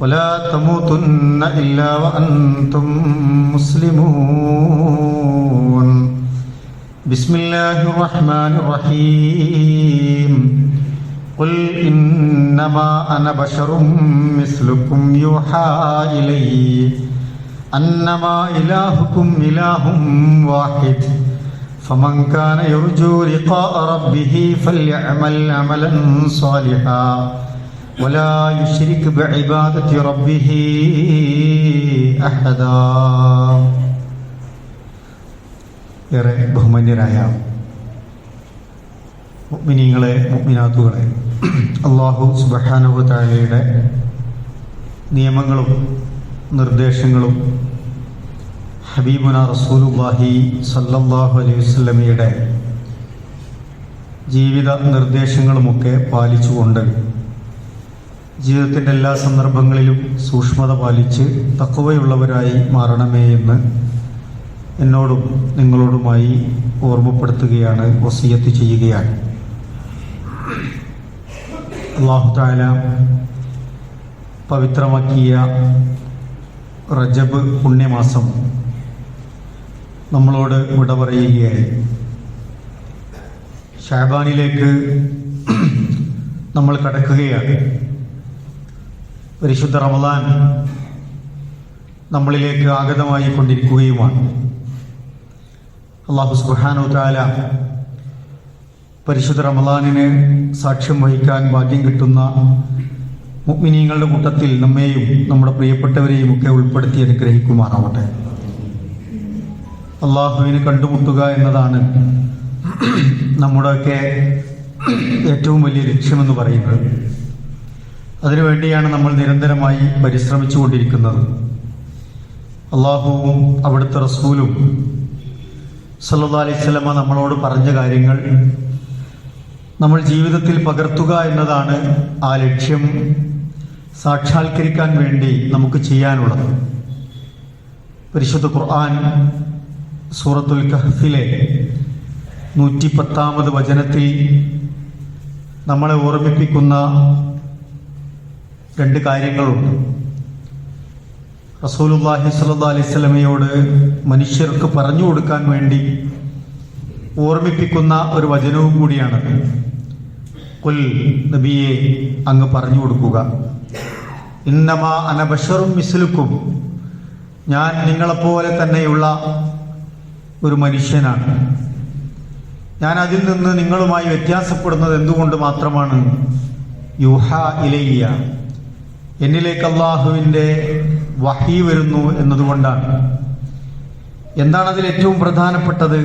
ولا تموتن إلا وأنتم مسلمون. بسم الله الرحمن الرحيم. قل إنما أنا بشر مثلكم يوحى إلي. أنما إلهكم إله واحد. فمن كان يرجو لقاء ربه فليعمل عملا صالحا. ولا يشرك بعبادة ربه أحدا ഏറെ ബഹുമാന്യരായ മുഗ്മിനീങ്ങളെ മുഗ്മിനാത്തുകളെ അള്ളാഹു സുബഹാനുഭ താഴയുടെ നിയമങ്ങളും നിർദ്ദേശങ്ങളും ഹബീബുന റസൂലുല്ലാഹി സല്ലല്ലാഹു അലൈഹി വസല്ലമയുടെ ജീവിത നിർദ്ദേശങ്ങളുമൊക്കെ പാലിച്ചുകൊണ്ട് ജീവിതത്തിന്റെ എല്ലാ സന്ദർഭങ്ങളിലും സൂക്ഷ്മത പാലിച്ച് തക്കവയുള്ളവരായി മാറണമേ എന്ന് എന്നോടും നിങ്ങളോടുമായി ഓർമ്മപ്പെടുത്തുകയാണ് വസീയത്ത് ചെയ്യുകയാണ്. അള്ളാഹുതാല പവിത്രമാക്കിയ റജബ് പുണ്യമാസം നമ്മളോട് വിട പറയുകയായി ഷാബാനിലേക്ക് നമ്മൾ കടക്കുകയാണ്. പരിശുദ്ധ റമദാൻ നമ്മളിലേക്ക് ആഗതമായി കൊണ്ടിരിക്കുകയുമാണ് അള്ളാഹു സുബാനു താല പരിശുദ്ധ റമദാനിന് സാക്ഷ്യം വഹിക്കാൻ ഭാഗ്യം കിട്ടുന്ന മുഗ്മിനീങ്ങളുടെ കൂട്ടത്തിൽ നമ്മെയും നമ്മുടെ പ്രിയപ്പെട്ടവരെയും ഒക്കെ ഉൾപ്പെടുത്തി അനുഗ്രഹിക്കുമാറാവട്ടെ. അള്ളാഹുവിനെ കണ്ടുമുട്ടുക എന്നതാണ് നമ്മുടെയൊക്കെ ഏറ്റവും വലിയ ലക്ഷ്യമെന്ന് പറയുന്നത്. അതിനുവേണ്ടിയാണ് നമ്മൾ നിരന്തരമായി പരിശ്രമിച്ചു കൊണ്ടിരിക്കുന്നത് അള്ളാഹുവും അവിടുത്തെ റസൂലും സല്ലാ നമ്മളോട് പറഞ്ഞ കാര്യങ്ങൾ നമ്മൾ ജീവിതത്തിൽ പകർത്തുക എന്നതാണ് ആ ലക്ഷ്യം. സാക്ഷാത്കരിക്കാൻ വേണ്ടി നമുക്ക് ചെയ്യാനുള്ളത്. പരിശുദ്ധ ഖുർആൻ സൂറത്തുൽ കഹഫിലെ നൂറ്റി പത്താമത് വചനത്തിൽ നമ്മളെ ഓർമ്മിപ്പിക്കുന്ന രണ്ട് കാര്യങ്ങളുണ്ട്. റസൂലുല്ലാഹി സല്ലാ അലൈഹി സ്വലമയോട് മനുഷ്യർക്ക് പറഞ്ഞു കൊടുക്കാൻ വേണ്ടി ഓർമ്മിപ്പിക്കുന്ന ഒരു വചനവും കൂടിയാണ്. കുൽ നബിയെ അങ്ങ് പറഞ്ഞു കൊടുക്കുക. ഇന്നമ അനബഷറും മിസ്ലുക്കും. ഞാൻ നിങ്ങളെപ്പോലെ തന്നെയുള്ള ഒരു മനുഷ്യനാണ്. ഞാൻ അതിൽ നിന്ന് നിങ്ങളുമായി വ്യത്യാസപ്പെടുന്നത് എന്തുകൊണ്ട് മാത്രമാണ്? യുഹ ഇലയ്യ. എന്നിലേക്ക് അള്ളാഹുവിന്റെ വഹി വരുന്നു എന്നതുകൊണ്ടാണ്. എന്താണ് അതിൽ ഏറ്റവും പ്രധാനപ്പെട്ടത്?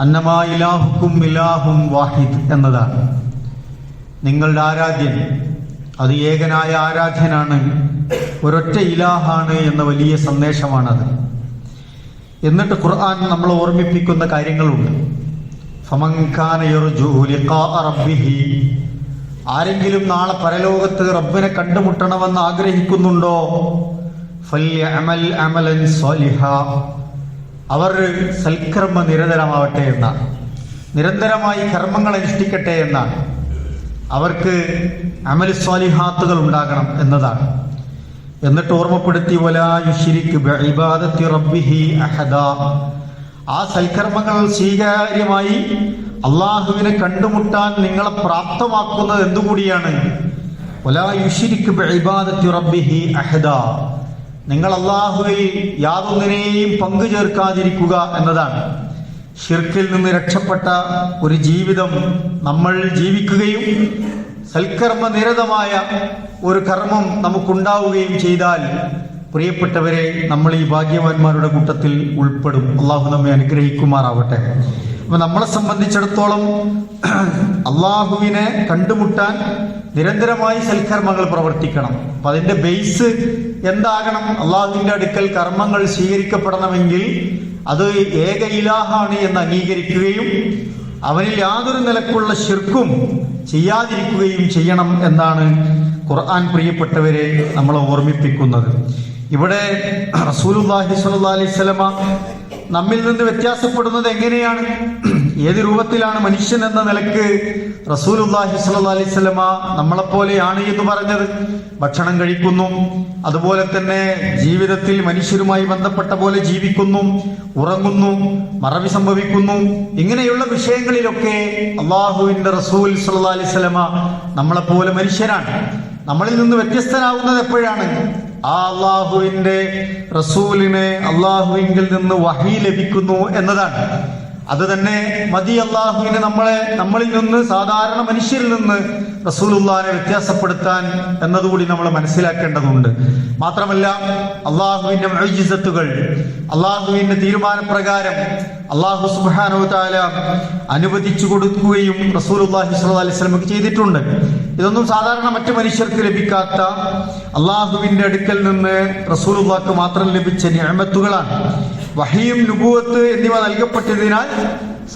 അന്നമാ ഇലാഹുക്കും ഇലാഹും വാഹിദ് എന്നതാണ്. നിങ്ങളുടെ ആരാധ്യൻ അത് ഏകനായ ആരാധ്യനാണ്. ഒരൊറ്റ ഇലാഹാണ് എന്ന വലിയ സന്ദേശമാണത്. എന്നിട്ട് ഖുർആൻ നമ്മളെ ഓർമ്മിപ്പിക്കുന്ന കാര്യങ്ങളുണ്ട്. റബ്ബിഹി ആരെങ്കിലും നാളെ പരലോകത്ത് റബ്ബിനെ കണ്ടുമുട്ടണമെന്ന് ആഗ്രഹിക്കുന്നുണ്ടോ? അവർ സൽക്കർമ്മ നിരന്തരമാവട്ടെ എന്നാണ് നിരന്തരമായി കർമ്മങ്ങൾ അനുഷ്ഠിക്കട്ടെ എന്നാണ് അവർക്ക് അമൽ സ്വാലിഹാത്തുകൾ ഉണ്ടാകണം എന്നതാണ്. എന്നിട്ട് ഓർമ്മപ്പെടുത്തി റബ്ബിഹി അഹദ. ആ സൽക്കർമ്മങ്ങൾ സ്വീകാര്യമായി അള്ളാഹുവിനെ കണ്ടുമുട്ടാൻ നിങ്ങളെ പ്രാപ്തമാക്കുന്നത് എന്തുകൂടിയാണ്? നിങ്ങൾ അള്ളാഹുവിൽ യാതൊന്നിനെയും പങ്കു ചേർക്കാതിരിക്കുക എന്നതാണ്. ഷിർക്കിൽ നിന്ന് രക്ഷപ്പെട്ട ഒരു ജീവിതം നമ്മൾ ജീവിക്കുകയും സൽക്കർമ്മ നിരതമായ ഒരു കർമ്മം നമുക്കുണ്ടാവുകയും ചെയ്താൽ പ്രിയപ്പെട്ടവരെ നമ്മൾ ഈ ഭാഗ്യവാന്മാരുടെ കൂട്ടത്തിൽ ഉൾപ്പെടും. അള്ളാഹു നമ്മെ അനുഗ്രഹിക്കുമാറാവട്ടെ. അപ്പൊ നമ്മളെ സംബന്ധിച്ചിടത്തോളം അള്ളാഹുവിനെ കണ്ടുമുട്ടാൻ നിരന്തരമായി സൽക്കർമ്മങ്ങൾ പ്രവർത്തിക്കണം. അപ്പൊ അതിന്റെ ബേസ് എന്താകണം? അള്ളാഹുവിന്റെ അടുക്കൽ കർമ്മങ്ങൾ സ്വീകരിക്കപ്പെടണമെങ്കിൽ അത് ഏക ഇലാഹാണ് എന്ന് അംഗീകരിക്കുകയും അവനിൽ യാതൊരു നിലക്കുള്ള ശിർക്കും ചെയ്യാതിരിക്കുകയും ചെയ്യണം എന്നാണ് ഖുർആൻ പ്രിയപ്പെട്ടവരെ നമ്മളെ ഓർമ്മിപ്പിക്കുന്നത്. ഇവിടെ റസൂലുല്ലാഹി വസല്ലമ നമ്മിൽ നിന്ന് വ്യത്യാസപ്പെടുന്നത് എങ്ങനെയാണ്? ഏത് രൂപത്തിലാണ് മനുഷ്യൻ എന്ന നിലയ്ക്ക് റസൂലുല്ലാഹി സ്വല്ലല്ലാഹി അലൈഹി നമ്മളെപ്പോലെയാണ് എന്ന് പറഞ്ഞത്? ഭക്ഷണം കഴിക്കുന്നു. അതുപോലെ തന്നെ ജീവിതത്തിൽ മനുഷ്യരുമായി ബന്ധപ്പെട്ട പോലെ ജീവിക്കുന്നു ഉറങ്ങുന്നു മറവി സംഭവിക്കുന്നു. ഇങ്ങനെയുള്ള വിഷയങ്ങളിലൊക്കെ അള്ളാഹുവിന്റെ റസൂൽ സല്ലാ അലൈഹി നമ്മളെപ്പോലെ മനുഷ്യരാണ്. നമ്മളിൽ നിന്ന് വ്യത്യസ്തനാവുന്നത് എപ്പോഴാണ്? ആ അള്ളാഹുവിന്റെ റസൂലിനെ അള്ളാഹുവിങ്കിൽ നിന്ന് വഹി ലഭിക്കുന്നു എന്നതാണ്. അത് തന്നെ മതി അള്ളാഹുവിനെ നമ്മളെ നമ്മളിൽ നിന്ന് സാധാരണ മനുഷ്യരിൽ നിന്ന് റസൂലുള്ളാനെ വ്യത്യാസപ്പെടുത്താൻ എന്നതുകൂടി നമ്മൾ മനസ്സിലാക്കേണ്ടതുണ്ട്. മാത്രമല്ല അള്ളാഹുവിന്റെ മൊഴിജിസത്തുകൾ അള്ളാഹുവിന്റെ തീരുമാനപ്രകാരം അള്ളാഹു സുബാനോ താല അനുവദിച്ചു കൊടുക്കുകയും റസൂലുല്ലാഹി സ്വല്ലല്ലാഹി അലൈഹി വസല്ലമക്ക് ചെയ്തിട്ടുണ്ട്. ഇതൊന്നും സാധാരണ മറ്റു മനുഷ്യർക്ക് ലഭിക്കാത്ത അള്ളാഹുവിന്റെ അടുക്കൽ നിന്ന് റസൂലുള്ളാഹ്ക്ക് മാത്രം ലഭിച്ച നിഅമത്തുകളാണ്. വഹിയും നുബുവത്ത് എന്നിവ നൽകപ്പെട്ടതിനാൽ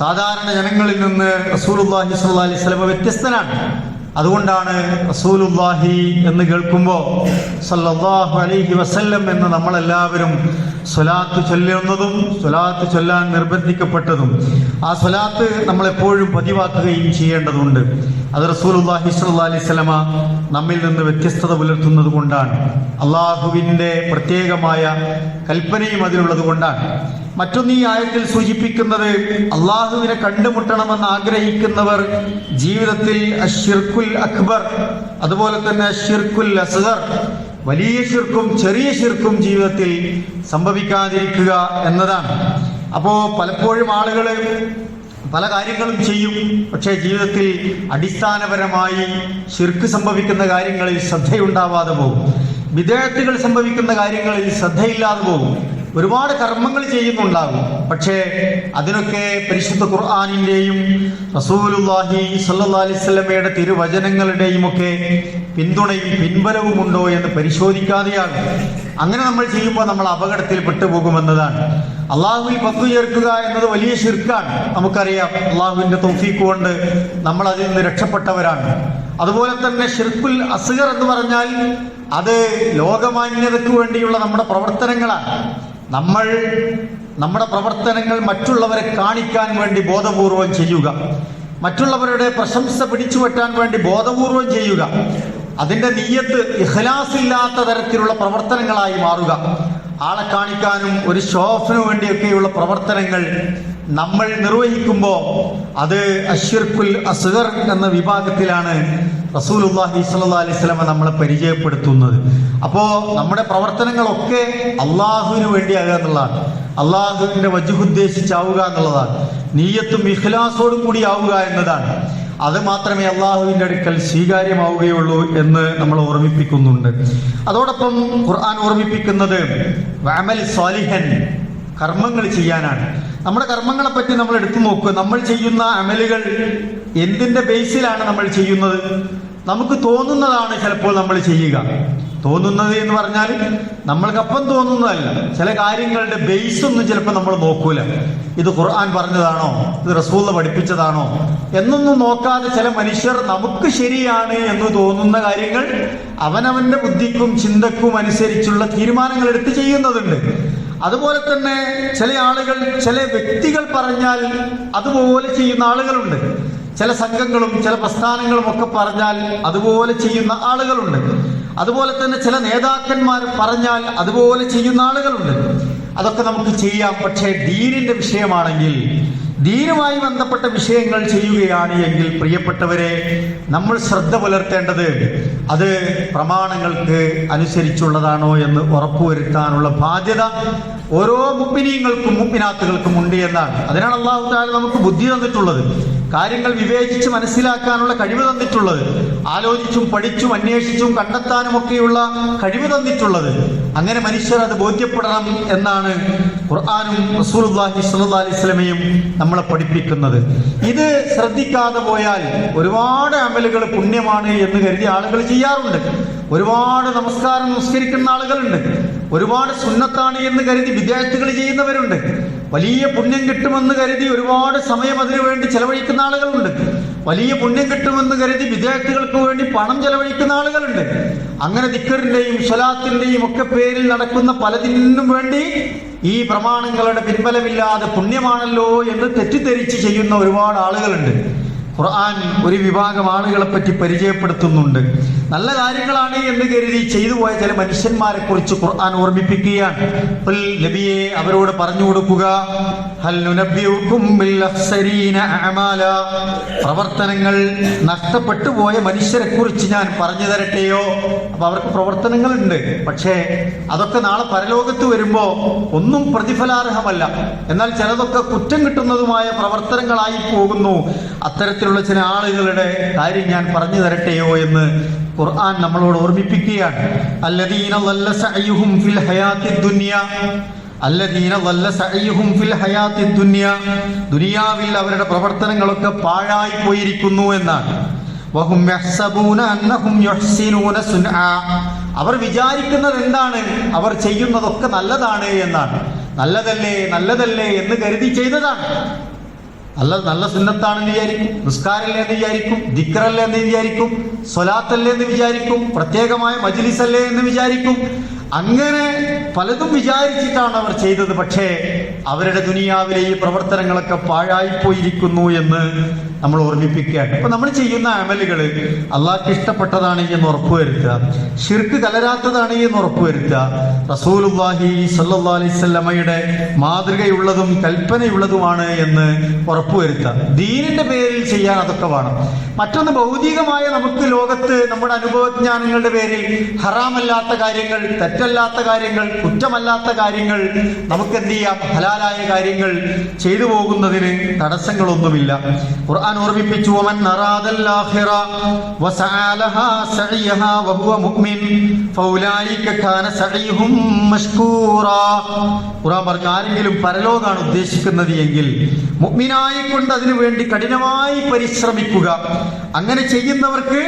സാധാരണ ജനങ്ങളിൽ നിന്ന് റസൂലുല്ലാഹി സ്വല്ലല്ലാഹി അലൈഹി സ്വലമ വ്യത്യസ്തനാണ്. അതുകൊണ്ടാണ് റസൂലുല്ലാഹി എന്ന് കേൾക്കുമ്പോൾ സല്ലല്ലാഹു അലൈഹി വസല്ലം എന്ന് നമ്മളെല്ലാവരും സ്വലാത്ത് ചൊല്ലുന്നതും സ്വലാത്ത് ചൊല്ലാൻ നിർബന്ധിക്കപ്പെട്ടതും ആ സ്വലാത്ത് നമ്മളെപ്പോഴും പതിവാക്കുകയും ചെയ്യേണ്ടതുണ്ട്. അത് റസൂലുല്ലാഹി സ്വല്ലല്ലാഹി അലൈഹി വസല്ലമ നമ്മിൽ നിന്ന് വ്യത്യസ്തത പുലർത്തുന്നത് കൊണ്ടാണ്. അള്ളാഹുവിന്റെ പ്രത്യേകമായ കൽപ്പനയും അതിലുള്ളത് കൊണ്ടാണ്. മറ്റൊന്ന് ഈ ആയത്തിൽ സൂചിപ്പിക്കുന്നത് അള്ളാഹുവിനെ കണ്ടുമുട്ടണമെന്ന് ആഗ്രഹിക്കുന്നവർ ജീവിതത്തിൽ അഷിർക്കുൽ അക്ബർ അതുപോലെ തന്നെ അഷിർക്കുൽ അസ്ഹർ വലിയ ശിർക്കും ചെറിയ ശിർക്കും ജീവിതത്തിൽ സംഭവിക്കാതിരിക്കുക എന്നതാണ്. അപ്പോ പലപ്പോഴും ആളുകൾ പല കാര്യങ്ങളും ചെയ്യും. പക്ഷേ ജീവിതത്തിൽ അടിസ്ഥാനപരമായി ശിർക്ക് സംഭവിക്കുന്ന കാര്യങ്ങളിൽ ശ്രദ്ധയുണ്ടാവാതെ പോകും. വിദേഹത്തുകൾ സംഭവിക്കുന്ന കാര്യങ്ങളിൽ ശ്രദ്ധയില്ലാതെ പോകും. ഒരുപാട് കർമ്മങ്ങൾ ചെയ്യുന്നുണ്ടാകും. പക്ഷേ അതിനൊക്കെ പരിശുദ്ധ ഖുർആാനിന്റെയും റസൂലുല്ലാഹി സല്ലല്ലാഹി അലൈഹി വസല്ലമയുടെ തിരുവചനങ്ങളുടെയും ഒക്കെ പിന്തുണയും പിൻബലവും ഉണ്ടോ എന്ന് പരിശോധിക്കാതെയാകും അങ്ങനെ നമ്മൾ ചെയ്യുമ്പോൾ നമ്മൾ അപകടത്തിൽ പെട്ടുപോകുമെന്നതാണ്. അള്ളാഹുവിൽ പങ്കു ചേർക്കുക എന്നത് വലിയ ശിർക്കാണ്. നമുക്കറിയാം അള്ളാഹുവിന്റെ തോഫീക്ക് കൊണ്ട് നമ്മൾ അതിൽ നിന്ന് രക്ഷപ്പെട്ടവരാണ്. അതുപോലെ തന്നെ ഷിർക്കുൽ അസുഖർ എന്ന് പറഞ്ഞാൽ അത് ലോകമാന്യതയ്ക്ക് വേണ്ടിയുള്ള നമ്മുടെ പ്രവർത്തനങ്ങളാണ്. നമ്മൾ നമ്മുടെ പ്രവർത്തനങ്ങൾ മറ്റുള്ളവരെ കാണിക്കാൻ വേണ്ടി ബോധപൂർവം ചെയ്യുക. മറ്റുള്ളവരുടെ പ്രശംസ പിടിച്ചു പറ്റാൻ വേണ്ടി ബോധപൂർവം ചെയ്യുക. അതിന്റെ നീയത്ത് ഇഖ്ലാസ് ഇല്ലാത്ത തരത്തിലുള്ള പ്രവർത്തനങ്ങളായി മാറുക. ആളെ കാണിക്കാനും ഒരു ഷോഫിനു വേണ്ടിയൊക്കെയുള്ള പ്രവർത്തനങ്ങൾ നമ്മൾ നിർവഹിക്കുമ്പോൾ അത് അഷിർക്കുൽ അസ്ഗർ എന്ന വിഭാഗത്തിലാണ് റസൂലുല്ലാഹി സ്വല്ലല്ലാഹി അലൈഹി സ്വലമ നമ്മളെ പരിചയപ്പെടുത്തുന്നത്. അപ്പോൾ നമ്മുടെ പ്രവർത്തനങ്ങളൊക്കെ അള്ളാഹുവിന് വേണ്ടിയാകുക എന്നുള്ളതാണ്. അള്ളാഹുവിന്റെ വജുഹുദ്ദേശിച്ചാവുക എന്നുള്ളതാണ്. നീയത്തും ഇഖ്ലാസോടും കൂടി ആവുക എന്നതാണ്. അത് മാത്രമേ അള്ളാഹുവിന്റെ അടുക്കൽ സ്വീകാര്യമാവുകയുള്ളൂ എന്ന് നമ്മൾ ഓർമ്മിപ്പിക്കുന്നുണ്ട്. അതോടൊപ്പം ഖുർആൻ ഓർമ്മിപ്പിക്കുന്നത് വാമൽ സ്വാലിഹൻ കർമ്മങ്ങൾ ചെയ്യാനാണ്. നമ്മുടെ കർമ്മങ്ങളെ പറ്റി നമ്മൾ എടുത്തു നോക്കുക നമ്മൾ ചെയ്യുന്ന അമലുകൾ എന്തിന്റെ ബേസിലാണ് നമ്മൾ ചെയ്യുന്നത്? നമുക്ക് തോന്നുന്നതാണ് ചിലപ്പോൾ നമ്മൾ ചെയ്യുക. തോന്നുന്നത് എന്ന് പറഞ്ഞാൽ നമ്മൾക്കപ്പം തോന്നുന്നതല്ല. ചില കാര്യങ്ങളുടെ ബേസ് ഒന്നും ചിലപ്പോൾ നമ്മൾ നോക്കൂല. ഇത് ഖുർആൻ പറഞ്ഞതാണോ? ഇത് റസൂൽ പഠിപ്പിച്ചതാണോ? എന്നൊന്നും നോക്കാതെ ചില മനുഷ്യർ നമുക്ക് ശരിയാണ് എന്ന് തോന്നുന്ന കാര്യങ്ങൾ അവനവന്റെ ബുദ്ധിക്കും ചിന്തക്കും അനുസരിച്ചുള്ള തീരുമാനങ്ങൾ എടുത്ത് ചെയ്യുന്നതുണ്ട്. അതുപോലെ തന്നെ ചില ആളുകൾ ചില വ്യക്തികൾ പറഞ്ഞാൽ അതുപോലെ ചെയ്യുന്ന ആളുകളുണ്ട്. ചില സംഘങ്ങളും ചില പ്രസ്ഥാനങ്ങളും ഒക്കെ പറഞ്ഞാൽ അതുപോലെ ചെയ്യുന്ന ആളുകളുണ്ട്. അതുപോലെ തന്നെ ചില നേതാക്കന്മാർ പറഞ്ഞാൽ അതുപോലെ ചെയ്യുന്ന ആളുകളുണ്ട്. അതൊക്കെ നമുക്ക് ചെയ്യാം. പക്ഷേ ദീനിന്റെ വിഷയമാണെങ്കിൽ ദീനുമായി ബന്ധപ്പെട്ട വിഷയങ്ങൾ ചെയ്യുകയാണ് എങ്കിൽ പ്രിയപ്പെട്ടവരെ നമ്മൾ ശ്രദ്ധ പുലർത്തേണ്ടത് അത് പ്രമാണങ്ങൾക്ക് അനുസരിച്ചുള്ളതാണോ എന്ന് ഉറപ്പുവരുത്താനുള്ള ബാധ്യത ഓരോ മുപ്പിനീങ്ങൾക്കും മുപ്പിനാത്തുകൾക്കും ഉണ്ട് എന്നാണ്. അതിനാണ് അള്ളാഹു താല നമുക്ക് ബുദ്ധി തന്നിട്ടുള്ളത്. കാര്യങ്ങൾ വിവേചിച്ച് മനസ്സിലാക്കാനുള്ള കഴിവ് തന്നിട്ടുള്ളത് ആലോചിച്ചും പഠിച്ചും അന്വേഷിച്ചും കണ്ടെത്താനും ഒക്കെയുള്ള കഴിവ് തന്നിട്ടുള്ളത്. അങ്ങനെ മനുഷ്യർ അത് ബോധ്യപ്പെടണം എന്നാണ് ഖുർആാനും റസൂലുള്ളാഹി സ്വല്ലല്ലാഹി അലൈഹി വസല്ലമയും നമ്മളെ പഠിപ്പിക്കുന്നത്. ഇത് ശ്രദ്ധിക്കാതെ പോയാൽ ഒരുപാട് അമലുകൾ പുണ്യമാണ് എന്ന് കരുതി ആളുകൾ ചെയ്യാറുണ്ട്. ഒരുപാട് നമസ്കാരം നമസ്കരിക്കുന്ന ആളുകളുണ്ട്. ഒരുപാട് സുന്നത്താണ് എന്ന് കരുതി വിദ്യാർത്ഥികൾ ചെയ്യുന്നവരുണ്ട്. വലിയ പുണ്യം കിട്ടുമെന്ന് കരുതി ഒരുപാട് സമയം അതിനു വേണ്ടി ചെലവഴിക്കുന്ന ആളുകളുണ്ട്. വലിയ പുണ്യം കിട്ടുമെന്ന് കരുതി വിദ്യാർത്ഥികൾക്ക് വേണ്ടി പണം ചെലവഴിക്കുന്ന ആളുകളുണ്ട്. അങ്ങനെ ദിക്കറിന്റെയും സ്വലാത്തിന്റെയും ഒക്കെ പേരിൽ നടക്കുന്ന പലതിനും വേണ്ടി ഈ പ്രമാണങ്ങളുടെ പിൻബലമില്ലാതെ പുണ്യമാണല്ലോ എന്ന് തെറ്റിദ്ധരിച്ച് ചെയ്യുന്ന ഒരുപാട് ആളുകളുണ്ട്. ഖുർആൻ ഒരു വിഭാഗം ആളുകളെ പറ്റി പരിചയപ്പെടുത്തുന്നുണ്ട്. നല്ല കാര്യങ്ങളാണ് എന്ന് കരുതി ചെയ്തു പോയ ചില മനുഷ്യന്മാരെ കുറിച്ച് ഖുർആൻ ഓർമ്മിപ്പിക്കുകയാണ്. നബിയെ അവരോട് പറഞ്ഞു കൊടുക്കുക പ്രവർത്തനങ്ങൾ നഷ്ടപ്പെട്ടു പോയ മനുഷ്യരെ കുറിച്ച് ഞാൻ പറഞ്ഞു തരട്ടെയോ? അപ്പൊ അവർക്ക് പ്രവർത്തനങ്ങളുണ്ട്. പക്ഷേ അതൊക്കെ നാളെ പരലോകത്ത് വരുമ്പോ ഒന്നും പ്രതിഫലാർഹമല്ല. എന്നാൽ ചിലതൊക്കെ കുറ്റം കിട്ടുന്നതുമായ പ്രവർത്തനങ്ങളായി പോകുന്നു. അത്തരത്തിലുള്ള ചില ആളുകളുടെ കാര്യം ഞാൻ പറഞ്ഞു തരട്ടെയോ എന്ന് ഖുർആൻ നമ്മളോട് ഓർമ്മിപ്പിക്കുകയാണ്. അല്ലദീന വല്ല ഫിൽ ഹയാത്തി ദുനിയ. അല്ലദീന വല്ല ഫിൽ ഹയാത്തി ദുനിയ. ദുനിയാവിൽ അവരുടെ പ്രവർത്തനങ്ങളൊക്കെ പാഴായി പോയിരിക്കുന്നു എന്നാണ്. വഹും യഹ്സബൂന അന്നഹും യുഹ്സിനൂന അവർ വിചാരിക്കുന്നത് എന്താണ്? അവർ ചെയ്യുന്നതൊക്കെ നല്ലതാണ് എന്നാണ്. നല്ലതല്ലേ? നല്ലതല്ലേ എന്ന് കരുതി ചെയ്തതാണ്. നല്ല നല്ല സുന്നത്താണെന്ന് വിചാരിക്കും നിസ്കാരല്ലേ എന്ന് വിചാരിക്കും ദിക്റല്ലേ എന്ന് വിചാരിക്കും സ്വലാത്തല്ലേ എന്ന് വിചാരിക്കും പ്രത്യേകമായ മജ്ലിസല്ലേ എന്ന് വിചാരിക്കും. അങ്ങനെ പലതും വിചാരിച്ചിട്ടാണ് അവർ ചെയ്തത്. പക്ഷേ അവരുടെ ദുനിയാവിലെ ഈ പ്രവർത്തനങ്ങളൊക്കെ പാഴായിപ്പോയിരിക്കുന്നു എന്ന് നമ്മൾ ഓർമ്മിപ്പിക്കുകയാണ്. അപ്പൊ നമ്മൾ ചെയ്യുന്ന അമലുകൾ അള്ളാഹ്ക്ക് ഇഷ്ടപ്പെട്ടതാണ് എന്ന് ഉറപ്പുവരുത്തുക ഷിർക്ക് കലരാത്തതാണ് എന്ന് ഉറപ്പുവരുത്തുക റസൂലുല്ലാഹി സല്ലല്ലാഹു അലൈഹി വസല്ലമയുടെ മാതൃകയുള്ളതും കൽപ്പനയുള്ളതുമാണ് എന്ന് ഉറപ്പുവരുത്തുക. ദീനിന്റെ പേരിൽ ചെയ്യാൻ അതൊക്കെ വേണം. മറ്റൊന്ന് ഭൗതികമായ നമുക്ക് ലോകത്ത് നമ്മുടെ അനുഭവജ്ഞാനങ്ങളുടെ പേരിൽ ഹറാമല്ലാത്ത കാര്യങ്ങൾ തെറ്റല്ലാത്ത കാര്യങ്ങൾ കുറ്റമല്ലാത്ത കാര്യങ്ങൾ നമുക്ക് എന്ത് ചെയ്യാം? ഹലാലായ കാര്യങ്ങൾ ചെയ്തു പോകുന്നതിന് തടസ്സങ്ങളൊന്നുമില്ല. ഖുർആൻ ഓർമ്മിപ്പിച്ചു അവൻ ഖുർആൻ പറഞ്ഞു ആരെങ്കിലും പരലോകാണ് ഉദ്ദേശിക്കുന്നത് എങ്കിൽ മുഗ്മിനായിക്കൊണ്ട് അതിനു വേണ്ടി കഠിനമായി പരിശ്രമിക്കുക. അങ്ങനെ ചെയ്യുന്നവർക്ക്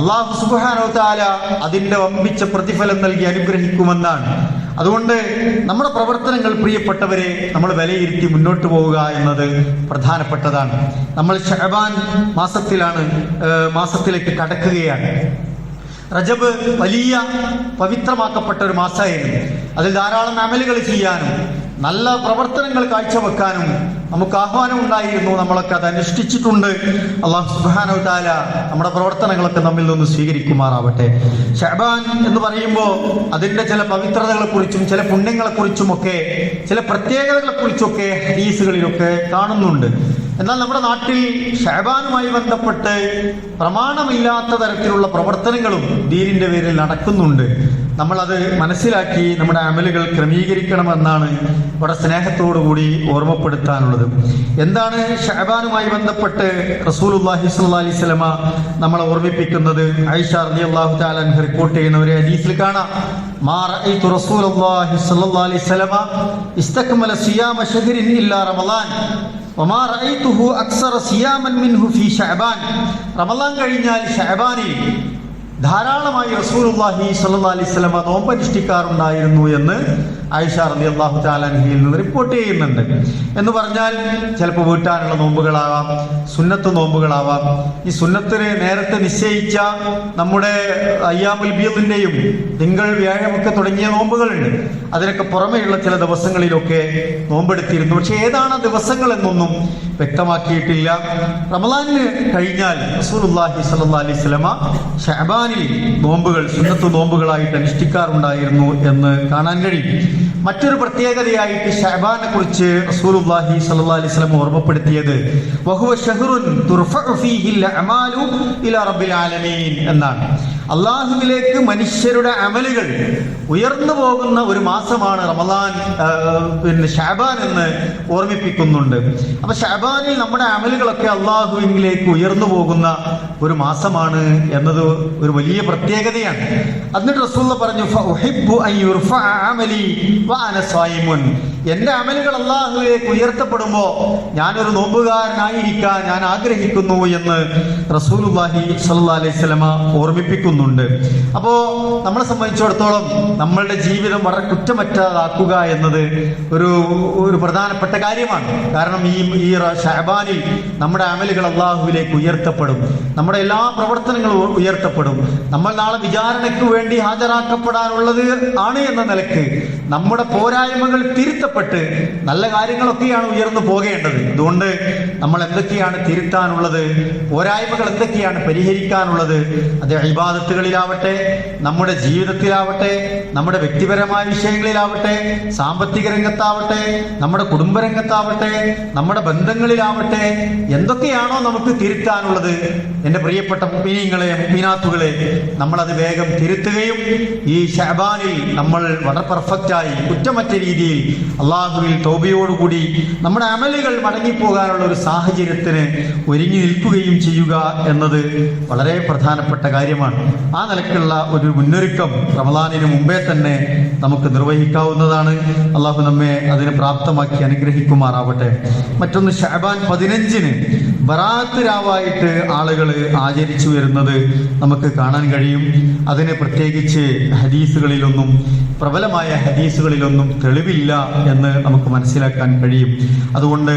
അള്ളാഹു സുബ്ഹാനഹു താല അതിന്റെ വമ്പിച്ച പ്രതിഫലം നൽകി അനുഗ്രഹിക്കുമെന്നാണ്. അതുകൊണ്ട് നമ്മുടെ പ്രവർത്തനങ്ങൾ പ്രിയപ്പെട്ടവരെ നമ്മൾ വിലയിരുത്തി മുന്നോട്ട് പോവുക എന്നത് പ്രധാനപ്പെട്ടതാണ്. നമ്മൾ ഷഹബാൻ മാസത്തിലാണ് മാസത്തിലേക്ക് കടക്കുകയാണ്. റജബ് വലിയ പവിത്രമാക്കപ്പെട്ട ഒരു മാസമായിരുന്നു. അതിൽ ധാരാളം അമലുകൾ ചെയ്യാനും നല്ല പ്രവർത്തനങ്ങൾ കാഴ്ചവെക്കാനും നമുക്ക് ആഹ്വാനം ഉണ്ടായിരുന്നു നമ്മളൊക്കെ അത് അനുഷ്ഠിച്ചിട്ടുണ്ട്. അള്ളാഹു സുബാനോ താല നമ്മുടെ പ്രവർത്തനങ്ങളൊക്കെ നമ്മിൽ നിന്ന് സ്വീകരിക്കുമാറാവട്ടെ. ഷഹബാൻ എന്ന് പറയുമ്പോൾ അതിന്റെ ചില പവിത്രതകളെ കുറിച്ചും ചില പുണ്യങ്ങളെ കുറിച്ചുമൊക്കെ ചില പ്രത്യേകതകളെ കുറിച്ചൊക്കെ ഹദീസുകളിലൊക്കെ കാണുന്നുണ്ട്. എന്നാൽ നമ്മുടെ നാട്ടിൽ ഷഹബാനുമായി ബന്ധപ്പെട്ട് പ്രമാണമില്ലാത്ത തരത്തിലുള്ള പ്രവർത്തനങ്ങളും ദീനിന്റെ പേരിൽ നടക്കുന്നുണ്ട്. നമ്മളത് മനസ്സിലാക്കി നമ്മുടെ അമലുകൾ ക്രമീകരിക്കണമെന്നാണ് ഇവിടെ സ്നേഹത്തോടുകൂടി ഓർമ്മപ്പെടുത്താനുള്ളത്. എന്താണ് ഷഹബാനുമായി ബന്ധപ്പെട്ട് റസൂലുല്ലാഹി സ്വല്ലല്ലാഹി അലൈഹി സ്വലമ നമ്മളെ ഓർമ്മിപ്പിക്കുന്നത്? ഐഷ റളിയല്ലാഹു അള്ളാഹു താലൻ റിപ്പോർട്ട് ചെയ്യുന്ന ഒരു ഹദീസിൽ കാണാം. റമളാൻ കഴിഞ്ഞാൽ ധാരാളമായി റസൂലുള്ളാഹി സ്വല്ലല്ലാഹി അലൈഹി വസല്ലമ നോമ്പനുഷ്ഠിക്കാറുണ്ടായിരുന്നു എന്ന് ആയിഷ അള്ളാഹു താലാൻഹിയിൽ നിന്ന് റിപ്പോർട്ട് ചെയ്യുന്നുണ്ട്. എന്ന് പറഞ്ഞാൽ ചിലപ്പോൾ വീട്ടാനുള്ള നോമ്പുകളാവാം സുന്നത്ത് നോമ്പുകളാവാം. ഈ സുന്നത്തിന് നേരത്തെ നിശ്ചയിച്ച നമ്മുടെ അയ്യാമുൽ ബിയദിന്റെയും തിങ്കൾ വ്യാഴമൊക്കെ തുടങ്ങിയ നോമ്പുകളുണ്ട്. അതിനൊക്കെ പുറമെയുള്ള ചില ദിവസങ്ങളിലൊക്കെ നോമ്പെടുത്തിയിരുന്നു പക്ഷെ ഏതാണ് ദിവസങ്ങൾ എന്നൊന്നും വ്യക്തമാക്കിയിട്ടില്ല. റമലാനിന് കഴിഞ്ഞാൽ റസൂലുള്ളാഹി സ്വല്ലല്ലാഹി അലൈഹി സ്വലമ ഷഹബാനിൽ നോമ്പുകൾ സുന്നത്ത് നോമ്പുകളായിട്ട് അനുഷ്ഠിക്കാറുണ്ടായിരുന്നു എന്ന് കാണാൻ കഴിയും. മറ്റൊരു പ്രത്യേകതയായിട്ട് ഷഹബാനെ കുറിച്ച് റസൂലുള്ളാഹി അലൈഹി വസല്ലം ഓർമ്മപ്പെടുത്തിയത്. തുർഫഉ ഇലാ റബ്ബിൽ ആലമീൻ എന്നാണ്. അള്ളാഹുവിലേക്ക് മനുഷ്യരുടെ അമലുകൾ ഉയർന്നു പോകുന്ന ഒരു മാസമാണ് റമദാൻ പിന്നെ ഷാബാൻ എന്ന് ഓർമ്മിപ്പിക്കുന്നുണ്ട്. അപ്പൊ ഷാബാനിൽ നമ്മുടെ അമലുകളൊക്കെ അള്ളാഹുവിലേക്ക് ഉയർന്നു പോകുന്ന ഒരു മാസമാണ് എന്നത് ഒരു വലിയ പ്രത്യേകതയാണ്. എന്നിട്ട് റസൂള്ള പറഞ്ഞു എന്റെ അമലുകൾ അള്ളാഹുലേക്ക് ഉയർത്തപ്പെടുമ്പോ ഞാനൊരു നോമ്പുകാരനായിരിക്കാൻ ഞാൻ ആഗ്രഹിക്കുന്നു എന്ന് റസൂലുള്ളാഹി സ്വല്ലല്ലാഹി അലൈഹി സ്വലമ ഓർമ്മിപ്പിക്കുന്നുണ്ട്. അപ്പോ നമ്മളെ സംബന്ധിച്ചിടത്തോളം നമ്മളുടെ ജീവിതം വളരെ കുറ്റമറ്റതാക്കുക എന്നത് ഒരു ഒരു പ്രധാനപ്പെട്ട കാര്യമാണ്. കാരണം ഈ ഈ ഷഹബാനിൽ നമ്മുടെ അമലുകൾ അള്ളാഹുവിലേക്ക് ഉയർത്തപ്പെടും. നമ്മുടെ എല്ലാ പ്രവർത്തനങ്ങളും ഉയർത്തപ്പെടും. നമ്മൾ നാളെ വിചാരണയ്ക്ക് വേണ്ടി ഹാജരാക്കപ്പെടാനുള്ളത് ആണ് എന്ന നിലയ്ക്ക് നമ്മുടെ പോരായ്മകൾ തിരുത്തപ്പെട്ട് നല്ല കാര്യങ്ങളൊക്കെയാണ് ഉയർന്നു പോകേണ്ടത്. അതുകൊണ്ട് നമ്മൾ എന്തൊക്കെയാണ് തിരുത്താനുള്ളത്? പോരായ്മകൾ എന്തൊക്കെയാണ് പരിഹരിക്കാനുള്ളത്? അത് ഇബാദത്തുകളിലാവട്ടെ നമ്മുടെ ജീവിതത്തിലാവട്ടെ നമ്മുടെ വ്യക്തിപരമായ വിഷയങ്ങളിലാവട്ടെ സാമ്പത്തിക രംഗത്താവട്ടെ നമ്മുടെ കുടുംബ രംഗത്താവട്ടെ നമ്മുടെ ബന്ധങ്ങളിലാവട്ടെ എന്തൊക്കെയാണോ നമുക്ക് തിരുത്താനുള്ളത്? എന്റെ പ്രിയപ്പെട്ട മുപ്പീനീങ്ങളെ മുപ്പീനാത്തുകളെ നമ്മളത് വേഗം തിരുത്തുകയും ഈ ഷഹബാനിൽ നമ്മൾ വളരെ പെർഫെക്റ്റായി കുറ്റമറ്റ രീതിയിൽ അള്ളാഹുവിൽ തോബയോടുകൂടി നമ്മുടെ അമലുകൾ മടങ്ങിപ്പോകാനുള്ള ഒരു സാഹചര്യത്തിന് ഒരുങ്ങി നിൽക്കുകയും ചെയ്യുക എന്നത് വളരെ പ്രധാനപ്പെട്ട കാര്യമാണ്. ആ നിലക്കുള്ള ഒരു മുന്നൊരുക്കം റമദാനിന് മുമ്പേ തന്നെ നമുക്ക് നിർവഹിക്കാവുന്നതാണ്. അള്ളാഹു നമ്മെ അതിന് പ്രാപ്തമാക്കി അനുഗ്രഹിക്കുമാറാവട്ടെ. മറ്റൊന്ന് ഷാബാൻ പതിനഞ്ചിന് ബറാത്ത് രാവായിട്ട് ആളുകൾ ആചരിച്ചു വരുന്നത് നമുക്ക് കാണാൻ കഴിയും. അതിന് പ്രത്യേകിച്ച് ഹദീസുകളിലൊന്നും പ്രബലമായ ഹദീസുകളിലൊന്നും തെളിവില്ല എന്ന് നമുക്ക് മനസ്സിലാക്കാൻ കഴിയും. അതുകൊണ്ട്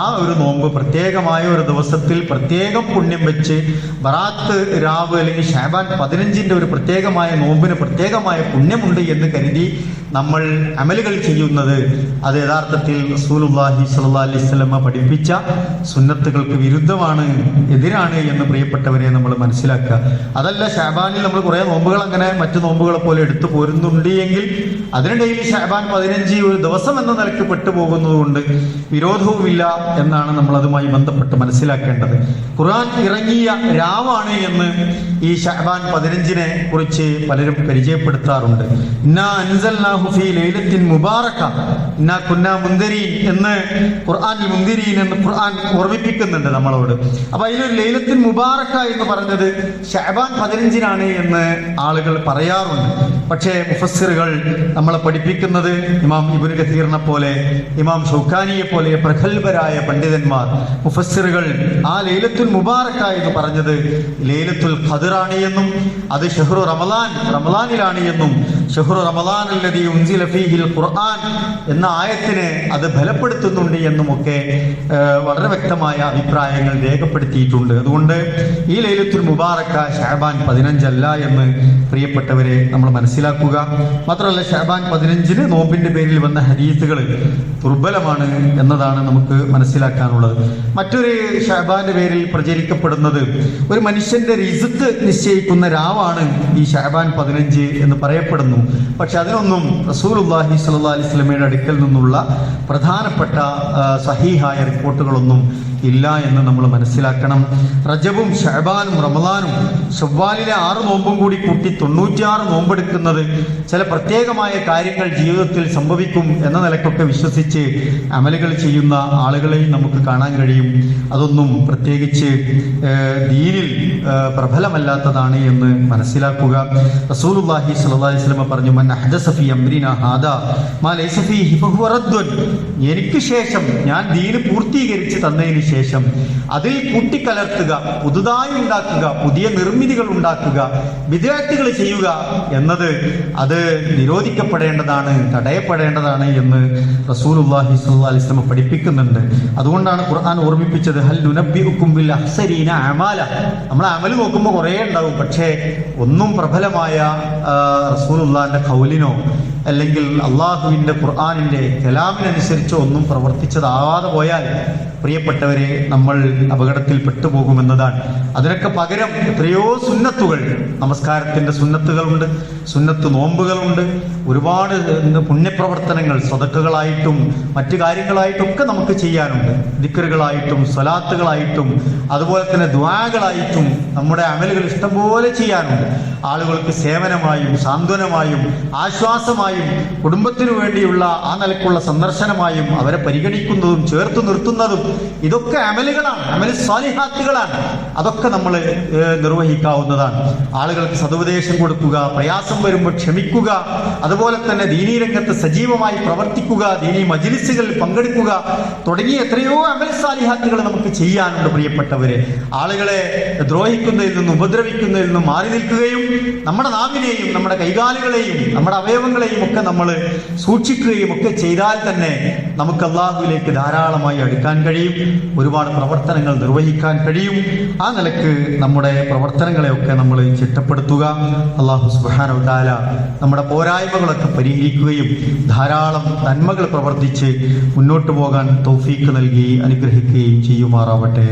ആ ഒരു നോമ്പ് പ്രത്യേകമായ ഒരു ദിവസത്തിൽ പ്രത്യേകം പുണ്യം വെച്ച് ബറാത്ത് രാവ് അല്ലെങ്കിൽ ഷാബാൻ പതിനഞ്ചിന്റെ ഒരു പ്രത്യേകമായ നോമ്പിന് പ്രത്യേകമായ പുണ്യമുണ്ട് എന്ന് കരുതി നമ്മൾ അമലുകൾ ചെയ്യുന്നത്. അത് യഥാർത്ഥത്തിൽ റസൂലുള്ളാഹി സ്വല്ലല്ലാഹി അലൈഹി വസല്ലമ പഠിപ്പിച്ച സുന്നത്തുകൾക്ക് വിരുദ്ധമാണ് എതിരാണ് എന്ന് പ്രിയപ്പെട്ടവരെ നമ്മൾ മനസ്സിലാക്കുക. അതല്ല ഷാബാനിൽ നമ്മൾ കുറേ നോമ്പുകൾ അങ്ങനെ മറ്റു നോമ്പുകളെ പോലെ എടുത്തു പോരുന്നുണ്ട് എങ്കിൽ അതിനിടയിൽ ഷാബാൻ പതിനഞ്ച് ഒരു ദിവസം എന്ന നിലയ്ക്ക് പെട്ടുപോകുന്നതുകൊണ്ട് വിരോധവുമില്ല എന്നാണ് നമ്മൾ അതുമായി ബന്ധപ്പെട്ട് മനസ്സിലാക്കേണ്ടത്. ഖുർആൻ ഇറങ്ങിയ രാവാണ് എന്ന് ഈ ഷാബാൻ പതിനഞ്ചിനെ കുറിച്ച് പലരും പരിചയപ്പെടുത്താറുണ്ട്. മുന്തിരീൻ എന്ന് ഖുർആനിൽ മുന്തിരീൻ എന്ന് ഖുർആൻ ഓർമ്മിപ്പിക്കുന്നുണ്ട് നമ്മളോട്. അപ്പൊ അതിലൊരു ലൈലത്തിൻ മുബാറക്ക എന്ന് പറഞ്ഞത് ഷാബാൻ പതിനഞ്ചിനാണ് എന്ന് ആളുകൾ പറയാറുണ്ട്. പക്ഷേ മുഫസ്സിറുകൾ നമ്മളെ പഠിപ്പിക്കുന്നത് ഇമാം ഇബുൽ കസീറിനെ പോലെ ഇമാം ഷൗഖാനിയെ പോലെ പ്രഗത്ഭരായ പണ്ഡിതന്മാർ മുഫസ്സിറുകൾ ആ ലൈലത്തുൽ മുബാറക്ക എന്ന് പറഞ്ഞത്. ലൈലത്തുൽ ഖദറാണ് എന്നും അത് ഷഹ്റു റമലാൻ റമലാനിലാണ് എന്നും ഷഹ്റു റമലാൻ അല്ലദീ ഉൻസില ഫീഹിൽ ഖുർആൻ എന്ന ആയത്തിനെ അത് ബലപ്പെടുത്തുന്നുണ്ട് എന്നുമൊക്കെ വളരെ വ്യക്തമായ അഭിപ്രായങ്ങൾ രേഖപ്പെടുത്തിയിട്ടുണ്ട്. അതുകൊണ്ട് ഈ ലൈലത്തുൽ മുബാറക്ക ഷഹബാൻ പതിനഞ്ചല്ല എന്ന് പ്രിയപ്പെട്ടവരെ നമ്മൾ മനസ്സിലാക്കുക. മാത്രമല്ല ഷാബാൻ പതിനഞ്ചിന് നോമ്പിന്റെ പേരിൽ വന്ന ഹദീസുകൾ ദുർബലമാണ് എന്നതാണ് നമുക്ക് മനസ്സിലാക്കാനുള്ളത്. മറ്റൊരു ഷാബാന്റെ പേരിൽ പ്രചരിക്കപ്പെടുന്നത് ഒരു മനുഷ്യന്റെ റിസുക്ക് നിശ്ചയിക്കുന്ന രാവാണ് ഈ ഷാബാൻ പതിനഞ്ച് എന്ന് പറയപ്പെടുന്നു. പക്ഷെ അതിനൊന്നും റസൂലുള്ളാഹി സ്വല്ലല്ലാഹി അലൈഹി വസല്ലമയുടെ അടുക്കൽ നിന്നുള്ള പ്രധാനപ്പെട്ട സഹീഹായ റിപ്പോർട്ടുകളൊന്നും ഇല്ല എന്ന് നമ്മൾ മനസ്സിലാക്കണം. റജബും ഷഹബാനും റമദാനും ഷവ്വാലിലെ ആറ് നോമ്പും കൂടി കൂട്ടി തൊണ്ണൂറ്റിയാറ് നോമ്പെടുക്കുന്നത് ചില പ്രത്യേകമായ കാര്യങ്ങൾ ജീവിതത്തിൽ സംഭവിക്കും എന്ന നിലക്കൊക്കെ വിശ്വസിച്ച് അമലുകൾ ചെയ്യുന്ന ആളുകളെയും നമുക്ക് കാണാൻ കഴിയും. അതൊന്നും പ്രത്യേകിച്ച് ദീനിൽ പ്രബലമല്ലാത്തതാണ് എന്ന് മനസ്സിലാക്കുക. റസൂലുള്ളാഹി സ്വല്ലല്ലാഹി അലൈഹി വസല്ലം പറഞ്ഞു മൻ അഹ്ദസ ഫീ ഹാദാ മാ ലൈസ ഫീഹി ഫഹുവ റദ്ദുൻ. എനിക്ക് ശേഷം ഞാൻ ദീന് പൂർത്തീകരിച്ച് തന്നതിന് ശേഷം അതിൽ കൂട്ടിക്കലർത്തുക പുതുതായി ഉണ്ടാക്കുക പുതിയ നിർമ്മിതികൾ ഉണ്ടാക്കുക വിദ്യാർത്ഥികൾ ചെയ്യുക എന്നത് അത് നിരോധിക്കപ്പെടേണ്ടതാണ് തടയപ്പെടേണ്ടതാണ് എന്ന് റസൂലുള്ളാഹി സ്വല്ലല്ലാഹി അലൈഹി വസല്ലം പഠിപ്പിക്കുന്നുണ്ട്. അതുകൊണ്ടാണ് ഖുർആൻ ഓർമ്മിപ്പിച്ചത് ഹൽ നുനബ്ബിഉക്കും ബിൽ അഹ്സരീന അമാല. നമ്മൾ അമൽ നോക്കുമ്പോൾ കുറേ ഉണ്ടാവും പക്ഷേ ഒന്നും പ്രബലമായ റസൂൽ റസൂലുള്ളാഹിന്റെ ഖൗലിനോ അല്ലെങ്കിൽ അള്ളാഹുവിന്റെ ഖുർആാനിന്റെ കലാമിനനുസരിച്ച് ഒന്നും പ്രവർത്തിച്ചതാവാതെ പോയാൽ പ്രിയപ്പെട്ടവരെ നമ്മൾ അപകടത്തിൽ പെട്ടുപോകുമെന്നതാണ്. അതിനൊക്കെ പകരം എത്രയോ സുന്നത്തുകൾ നമസ്കാരത്തിന്റെ സുന്നത്തുകളുണ്ട് സുന്നത്ത് നോമ്പുകളുണ്ട്. ഒരുപാട് പുണ്യപ്രവർത്തനങ്ങൾ സ്വതക്കുകളായിട്ടും മറ്റു കാര്യങ്ങളായിട്ടും ഒക്കെ നമുക്ക് ചെയ്യാനുണ്ട്. ദിക്കറുകളായിട്ടും സ്വലാത്തുകളായിട്ടും അതുപോലെ തന്നെ ദ്വാകളായിട്ടും നമ്മുടെ അമലുകൾ ഇഷ്ടംപോലെ ചെയ്യാനുണ്ട്. ആളുകൾക്ക് സേവനമായും സാന്ത്വനമായും ആശ്വാസമായും കുടുംബത്തിനു വേണ്ടിയുള്ള ആ നിലക്കുള്ള സന്ദർശനമായും അവരെ പരിഗണിക്കുന്നതും ചേർത്ത് നിർത്തുന്നതും ഇതൊക്കെ അമലുകളാണ് അമൽ സ്വാലിഹാത്തുകളാണ്. അതൊക്കെ നമ്മൾ നിർവഹിക്കാവുന്നതാണ്. ആളുകൾക്ക് സതുപദേശം കൊടുക്കുക പ്രയാസം വരുമ്പോൾ ക്ഷമിക്കുക അതുപോലെ തന്നെ ദീനീ രംഗത്ത് സജീവമായി പ്രവർത്തിക്കുക ദീനീ മജിലിസുകളിൽ പങ്കെടുക്കുക തുടങ്ങിയ എത്രയോ അമൽ സാലിഹാത്തുകൾ നമുക്ക് ചെയ്യാനുണ്ട് പ്രിയപ്പെട്ടവരെ. ആളുകളെ ദ്രോഹിക്കുന്നതിൽ നിന്നും ഉപദ്രവിക്കുന്നതിൽ നിന്നും മാറി നിൽക്കുകയും നമ്മുടെ നാവിനെയും നമ്മുടെ കൈകാലുകളെയും നമ്മുടെ അവയവങ്ങളെയും ഒക്കെ നമ്മൾ സൂക്ഷിക്കുകയും ഒക്കെ ചെയ്താൽ തന്നെ നമുക്ക് അള്ളാഹുവിലേക്ക് ധാരാളമായി അടുക്കാൻ കഴിയും. ഒരുപാട് പ്രവർത്തനങ്ങൾ നിർവഹിക്കാൻ കഴിയും. ആ നിലയ്ക്ക് നമ്മുടെ പ്രവർത്തനങ്ങളെയൊക്കെ നമ്മൾ ചിട്ടപ്പെടുത്തുക. അള്ളാഹു സുബാന താല നമ്മുടെ പോരായ്മകളൊക്കെ പരിഹരിക്കുകയും ധാരാളം നന്മകൾ പ്രവർത്തിച്ച് മുന്നോട്ട് പോകാൻ തൗഫീക്ക് നൽകി അനുഗ്രഹിക്കുകയും ചെയ്യുമാറാവട്ടെ.